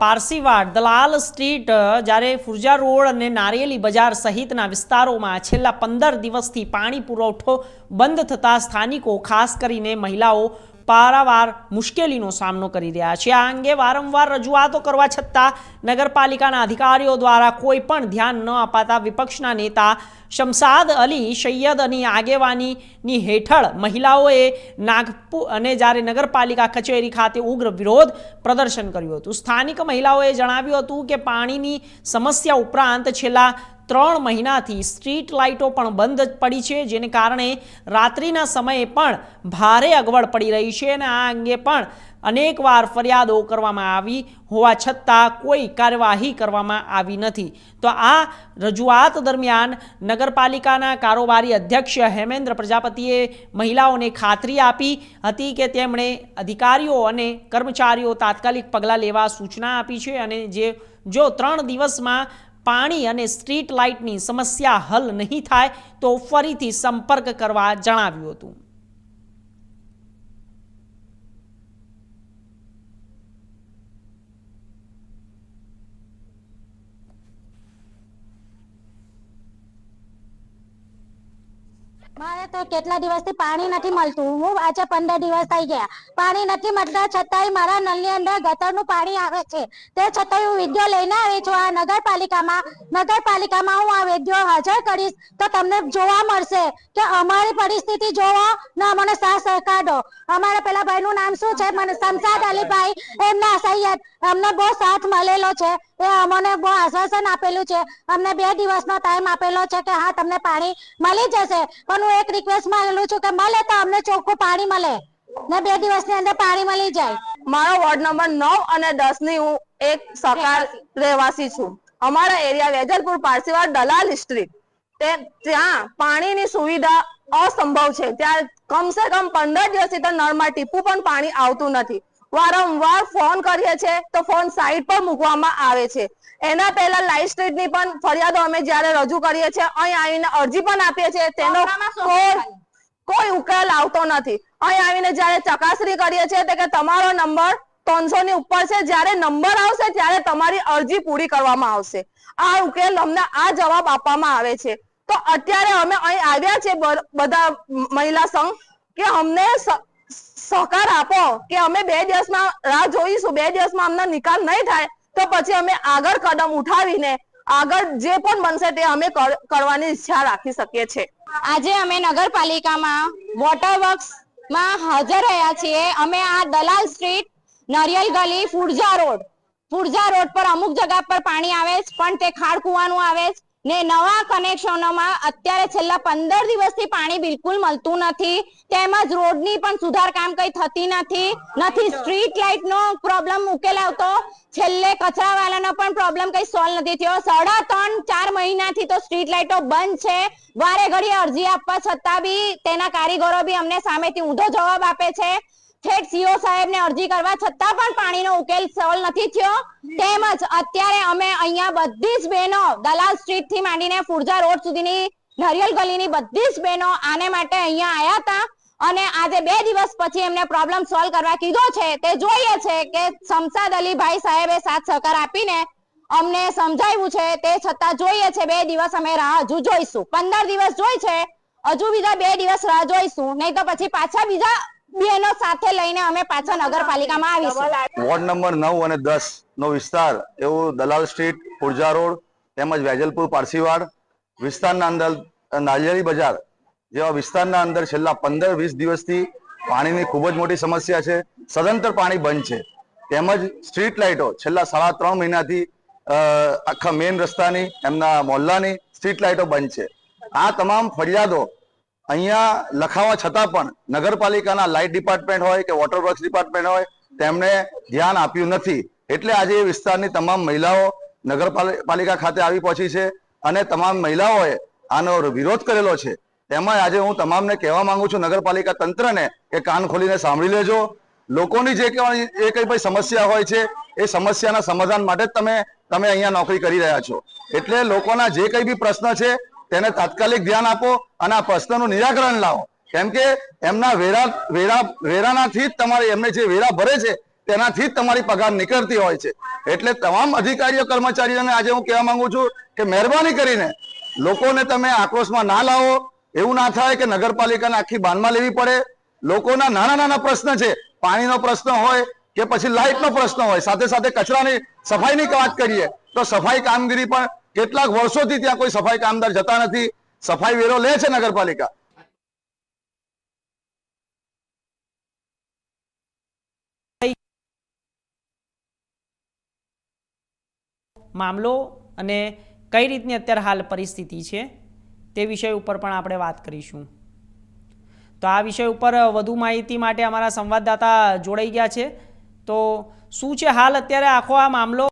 Parsiwad, Dalal street જ્યારે ફુરજા road અને નારિયેલી બજાર સહિતના વિસ્તારોમાં છેલ્લા પંદર દિવસથી પાણી પુરવઠો બંધ થતાં સ્થાનિકો, ખાસ કરીને મહિલાઓ પારાવાર મુશ્કેલીનો સામનો કરી રહ્યા છે. આ અંગે વારંવાર રજૂઆતો કરવા છતાં નગરપાલિકાના અધિકારીઓ દ્વારા કોઈ પણ ધ્યાન ન અપાતા વિપક્ષના નેતા શમસાદ અલી સૈયદની આગેવાનીની હેઠળ મહિલાઓએ નાગપુર અને જ્યારે નગરપાલિકા કચેરી ખાતે ઉગ્ર વિરોધ પ્રદર્શન કર્યું હતું. સ્થાનિક મહિલાઓએ જણાવ્યું હતું કે પાણીની સમસ્યા ઉપરાંત છેલ્લા ત્રણ મહિનાથી સ્ટ્રીટ લાઇટો પણ બંધ પડી છે, જેને કારણે રાત્રિના સમયે પણ ભારે અગવડ પડી રહી છે અને આ અંગે પણ અનેકવાર ફરિયાદો કરવામાં આવી હોવા છતાં કોઈ કાર્યવાહી કરવામાં આવી નથી. તો આ રજૂઆત દરમિયાન નગરપાલિકાના કારોબારી અધ્યક્ષ હેમેન્દ્ર પ્રજાપતિએ મહિલાઓને ખાતરી આપી હતી કે તેમણે અધિકારીઓ અને કર્મચારીઓ તાત્કાલિક પગલાં લેવા સૂચના આપી છે અને જે જો ત્રણ દિવસમાં પાણી અને સ્ટ્રીટ લાઇટની સમસ્યા હલ નહીં થાય તો ફરીથી સંપર્ક કરવા જણાવ્યું હતું. મારે તો કેટલા દિવસથી પાણી નથી મળતું. હું આજે પંદર દિવસ થઈ ગયા. પાણી નથી મળતા છતાંય મારા નળની અંદર ગટરનું પાણી આવે છે. તે છતાંય હું વીડિયો લઈને આવી છું. આ નગરપાલિકામાં નગરપાલિકામાં હું આ વીડિયો હાજર કરીશ તો તમને જોવા મળશે કે અમારી પરિસ્થિતિ જોવો ને અમને સાથ સહકાર. દો અમારા પેલા ભાઈનું નામ શું છે? મને શમશાદ અલીભાઈ એમના સૈયદ. અમને બહુ સાથ મળેલો છે. એ અમને બહુ આશ્વાસન આપેલું છે. અમને બે દિવસનો ટાઈમ આપેલો છે કે હા, તમને પાણી મળી જશે. પણ હું એક રિક્વેસ્ટ માંગેલું છું કે મળે તો અમને ચોખ્ખું પાણી મળે. ને બે દિવસની અંદર પાણી મળી જાય. મારો વોર્ડ નંબર નવ અને દસની હું એક સકાર રહેવાસી છું. અમારા એરિયા વેજલપુર પારસીવાડ દલાલ સ્ટ્રીટ ત્યાં પાણીની સુવિધા અસંભવ છે. ત્યાં કમસે કમ પંદર દિવસથી તો નળમાં ટીપું પણ પાણી આવતું નથી. વારંવાર ફોન કરીએ છીએ તો ફોન સાઈડ પર મૂકવામાં આવે છે. એના પહેલા લાઈવ સ્ટ્રીટની પણ ફરિયાદો અમે જ્યારે રજૂ કરીએ છીએ અહીં આવીને અરજી પણ આપીએ છીએ. તેનો કોઈ કોઈ ઉકેલ આવતો નથી. અહીં આવીને જ્યારે ચકાસણી કરીએ છીએ કે તમારો નંબર ત્રણસો ની ઉપર છે. જ્યારે નંબર આવશે ત્યારે તમારી અરજી પૂરી કરવામાં આવશે. આ ઉકેલ અમને આ જવાબ આપવામાં આવે છે. તો અત્યારે અમે અહીં આવ્યા છે બધા મહિલા સંઘ, કે અમને સહકાર આપો, કે અમે બે દિવસમાં રાહ જોઈશું, બે દિવસમાં અમને નિકાલ નહીં થાય, તો પછી અમે આગળ કદમ ઉઠાવીને, આગળ જે પણ બનશે તે અમે કરવાની ઈચ્છા રાખી શકીએ છીએ. આજે અમે નગરપાલિકામાં વોટર વર્ક્સમાં હાજર રહ્યા છીએ. અમે આ દલાલ સ્ટ્રીટ નરિયલ ગલી ફુરજા રોડ. ફુરજા રોડ પર અમુક જગા પર પાણી આવે છે, પણ તે ખાડ કુવાનું આવે છે. ને નવા કનેક્શનોમાં અત્યારે છેલ્લા પંદર દિવસથી પાણી બિલકુલ મળતું નથી. તેમજ રોડની પણ સુધાર કામ કઈ થતી નથી. નથી સ્ટ્રીટ લાઇટ નો પ્રોબ્લેમ ઉકેલ આવતો છેલ્લે કચરાવાળાનો પણ પ્રોબ્લેમ કઈ સોલ્વ નથી થયો. સાડા ત્રણ, ચાર મહિનાથી તો સ્ટ્રીટ લાઇટો બંધ છે. વારે ઘડી અરજી આપવા છતાં બી તેના કારીગરો બી અમને સામેથી ઊંધો જવાબ આપે છે. ઠેઠ સીઓ સાહેબને અરજી કરવા છતાં પણ પાણીનો ઉકેલ સોલ્વ નથી થયો. તેમજ અત્યારે અમે અહીંયા બધી જ બહેનો દલાલ સ્ટ્રીટથી માંડીને ફુરજા રોડ સુધીની, નરિયલ ગલીની બધી જ બહેનો આને માટે અહીંયા આયા હતા. અને આજે બે દિવસ પછી એમને પ્રોબ્લેમ સોલ્વ કરવા કીધો છે. તે જોઈએ છે કે શમસાદ અલીભાઈ સાહેબે સાથ સહકાર આપીને અમને સમજાવ્યું છે. તે છતાં જોઈએ છે બે દિવસ અમે રાહ હજુ જોઈશું. પંદર દિવસ જોઈ છે. હજુ બીજા બે દિવસ રાહ જોઈશું. નહીં તો પછી પાછા બીજા બહેનો સાથે લઈને અમે પાછા નગરપાલિકામાં આવીશું. વોર્ડ નંબર નવ અને દસ નો વિસ્તાર એવો દલાલ સ્ટ્રીટ પુરજા રોડ તેમજ વેજલપુર પારસીવાડ વિસ્તારના અંદર નાળિયેરી બજાર જેવા વિસ્તારના અંદર છેલ્લા પંદર વીસ દિવસથી પાણીની ખૂબ જ મોટી સમસ્યા છે. સદંતર પાણી બંધ છે. તેમજ સ્ટ્રીટ લાઇટો છેલ્લા સાડા ત્રણ મહિનાથી આખા મેઇન રસ્તાની એમના મોહલ્લાની સ્ટ્રીટ લાઇટો બંધ છે. આ તમામ ફરિયાદો અહીંયા લખાવા છતાં પણ નગરપાલિકાના લાઇટ ડિપાર્ટમેન્ટ હોય કે વોટર વર્ક્સ ડિપાર્ટમેન્ટ હોય, તેમણે ધ્યાન આપ્યું નથી. એટલે આજે એ વિસ્તારની તમામ મહિલાઓ નગરપાલિકા ખાતે આવી પહોંચી છે અને તમામ મહિલાઓએ આનો વિરોધ કરેલો છે. તેમાં આજે હું તમામને કહેવા માંગુ છું, નગરપાલિકા તંત્રને કે કાન ખોલીને સાંભળી લેજો. લોકોની જે કઈ એ કઈ ભાઈ સમસ્યા હોય છે, એ સમસ્યાના સમાધાન માટે જ તમે તમે અહીંયા નોકરી કરી રહ્યા છો. એટલે લોકોના જે કઈ બી પ્રશ્ન છે તેને તાત્કાલિક ધ્યાન આપો અને આ પ્રશ્નનું નિરાકરણ લાવો. કેમ કે એમના વેરા વેરા, વેરાનાથી જ તમારે એમને જે વેરા ભરે છે, તેનાથી જ તમારી પગાર નીકળતી હોય છે. એટલે તમામ અધિકારીઓ, કર્મચારીઓને આજે હું કહેવા માંગુ છું કે મહેરબાની કરીને લોકોને તમે આક્રોશમાં ના લાવો. એવું ના થાય કે નગરપાલિકાને આખી બાનમાં લેવી પડે. લોકોના નાના નાના પ્રશ્ન છે. પાણીનો પ્રશ્ન હોય કે પછી લાઇટનો પ્રશ્ન હોય. સાથે સાથે કચરાની સફાઈની વાત કરીએ તો સફાઈ કામગીરી પણ કેટલાક વર્ષોથી ત્યાં કોઈ સફાઈ કામદાર જતા નથી. સફાઈ વેરો લે છે નગરપાલિકા. મામલો અને કઈ રીતની અત્યારે હાલ પરિસ્થિતિ છે તે વિષય ઉપર પણ આપણે વાત કરીશું. તો આ વિષય ઉપર વધુ માહિતી માટે અમારા સંવાદદાતા જોડાઈ ગયા છે. તો શું છે હાલ અત્યારે આખો આ મામલો?